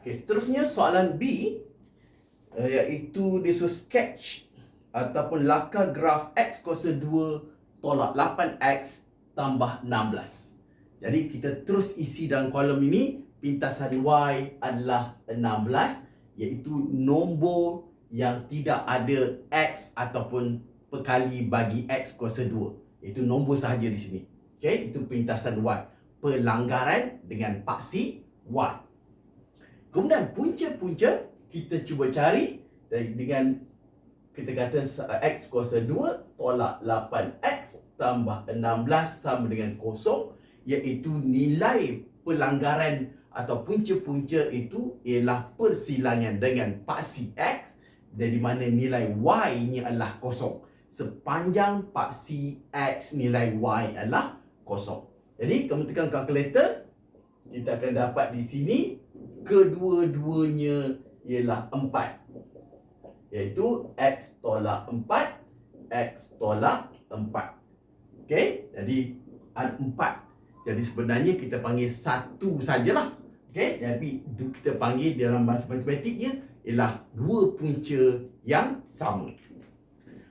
Okey, seterusnya soalan B uh, iaitu dia suruh sketch ataupun lakar graf x kuasa 2 tolak 8x tambah 16. Jadi kita terus isi dalam kolom ini pintasan y adalah 16 iaitu nombor yang tidak ada x ataupun perkali bagi x kuasa 2. Itu nombor sahaja di sini. Okey, itu pintasan y. Pelanggaran dengan paksi y. Kemudian punca-punca kita cuba cari dengan kita kata x kuasa 2 tolak 8x tambah 16 sama dengan kosong iaitu nilai pelanggaran atau punca-punca itu ialah persilangan dengan paksi x dari mana nilai y nya adalah kosong sepanjang paksi x nilai y adalah kosong. Jadi kamu tekan kalkulator kita akan dapat di sini kedua-duanya ialah 4 iaitu x tolak 4 x tolak 4 okey? Jadi ada 4 jadi sebenarnya kita panggil satu sajalah. Okey? Jadi kita panggil dalam bahasa matematiknya ialah dua punca yang sama.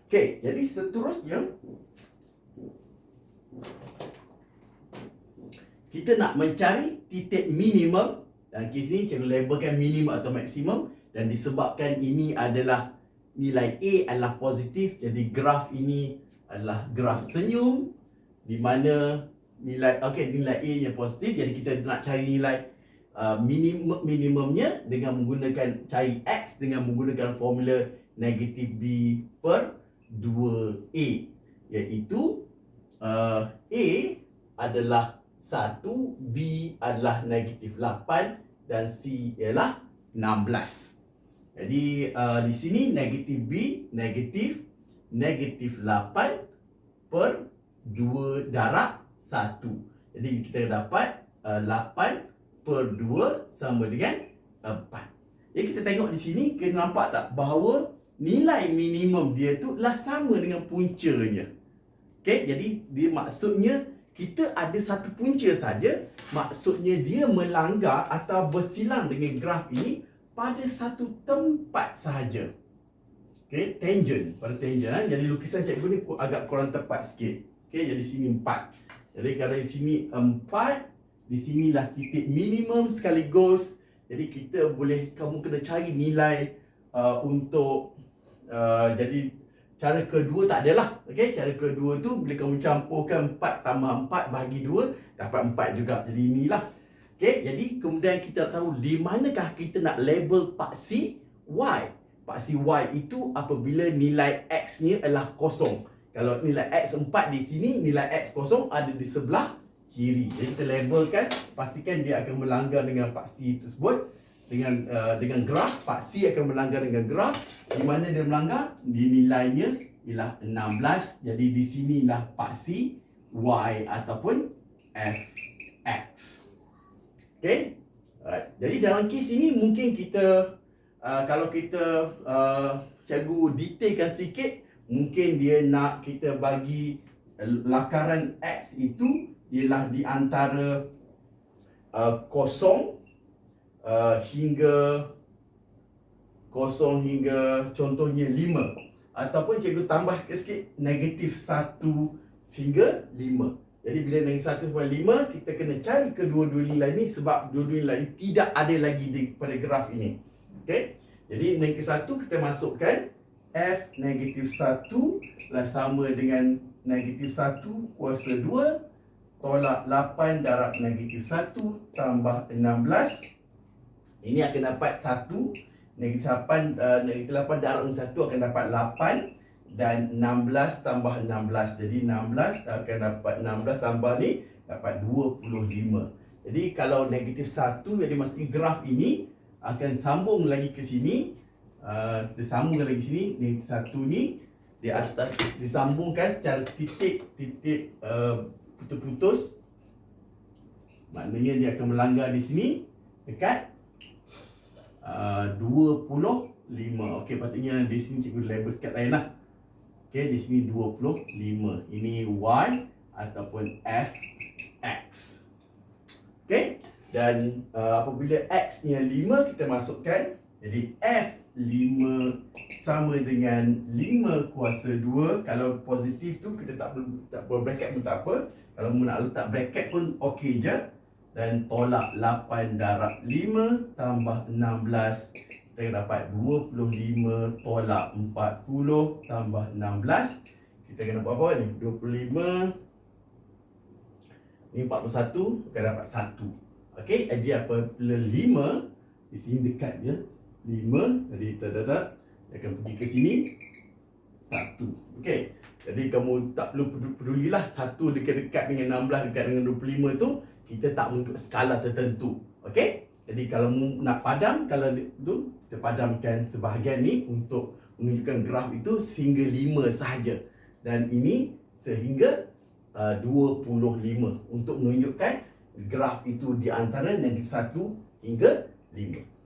Okey jadi seterusnya kita nak mencari titik minimum dan kes ni cikgu labelkan minimum atau maksimum dan disebabkan ini adalah nilai A adalah positif jadi graf ini adalah graf senyum di mana nilai okey nilai A nya positif jadi kita nak cari nilai uh, minimum minimumnya dengan menggunakan cari X dengan menggunakan formula negatif B per 2A iaitu uh, A adalah 1, B adalah negatif 8 dan C ialah 16. Jadi uh, di sini negatif B negatif negatif 8 per 2 darab 1. Jadi kita dapat uh, 8 per 2 sama dengan 4. Jadi kita tengok di sini kita nampak tak bahawa nilai minimum dia tu lah sama dengan puncanya. Okey, jadi dia maksudnya kita ada satu punca saja. Maksudnya dia melanggar atau bersilang dengan graf ini pada satu tempat sahaja. Okey tangent. Pada tangent ha? jadi lukisan cikgu ni agak kurang tepat sikit. Okey jadi sini empat. Jadi kalau di sini empat di sinilah titik minimum sekaligus. Jadi kita boleh kamu kena cari nilai uh, untuk uh, jadi Cara kedua tak adalah. Okey, cara kedua tu bila kamu campurkan 4 tambah 4 bagi 2 dapat 4 juga. Jadi inilah. Okey, jadi kemudian kita tahu di manakah kita nak label paksi y. Paksi y itu apabila nilai x-nya adalah kosong. Kalau nilai x 4 di sini, nilai x kosong ada di sebelah kiri. Jadi kita labelkan, pastikan dia akan melanggar dengan paksi tersebut dengan uh, dengan graf Pak C akan melanggar dengan graf di mana dia melanggar? Di nilainya ialah 16 jadi di sinilah Pak C Y ataupun F X. Okey alright. Jadi dalam kes ini mungkin kita uh, kalau kita uh, cikgu detailkan sikit mungkin dia nak kita bagi lakaran X itu ialah di antara uh, kosong Uh, hingga kosong hingga contohnya lima ataupun cikgu tambah sikit negatif satu sehingga lima. Jadi bila negatif satu sampai lima kita kena cari kedua-dua nilai ni sebab dua-dua nilai ni tidak ada lagi di pada graf ini. Okey. Jadi negatif satu kita masukkan f negatif satu lah sama dengan negatif satu kuasa dua tolak lapan darab negatif satu tambah enam belas ini akan dapat 1 Negatif 8 uh, Negatif 8 darab dengan 1 akan dapat 8 Dan 16 tambah 16 Jadi 16 akan dapat 16 tambah ni Dapat 25 Jadi kalau negatif 1 Jadi maksudnya graf ini Akan sambung lagi ke sini uh, Kita sambungkan lagi sini Negatif 1 ni di atas disambungkan secara titik-titik uh, putus-putus. Maknanya dia akan melanggar di sini dekat 25 Okey patutnya di sini cikgu label sikit lain lah. Okey di sini 25 Ini Y ataupun F X. Okey Dan uh, apabila X ni 5 kita masukkan. Jadi F5 sama dengan 5 kuasa 2 Kalau positif tu kita tak perlu, tak perlu bracket pun tak apa. Kalau nak letak bracket pun okey je Dan tolak 8 darab 5 tambah 16 Kita dapat 25 tolak 40 tambah 16 Kita akan dapat apa ni? 25 Ni 41 akan dapat 1 Okey, jadi apabila 5 di sini dekat je. 5 jadi tadadat dia akan pergi ke sini 1. Okey. Jadi kamu tak perlu pedulilah satu dekat-dekat dengan 16 dekat dengan 25 tu kita tak mengikut skala tertentu. Okey? Jadi kalau nak padam kalau tu kita padamkan sebahagian ni untuk menunjukkan graf itu sehingga 5 sahaja. Dan ini sehingga uh, 25 untuk menunjukkan graf itu di antara negeri 1 hingga 5.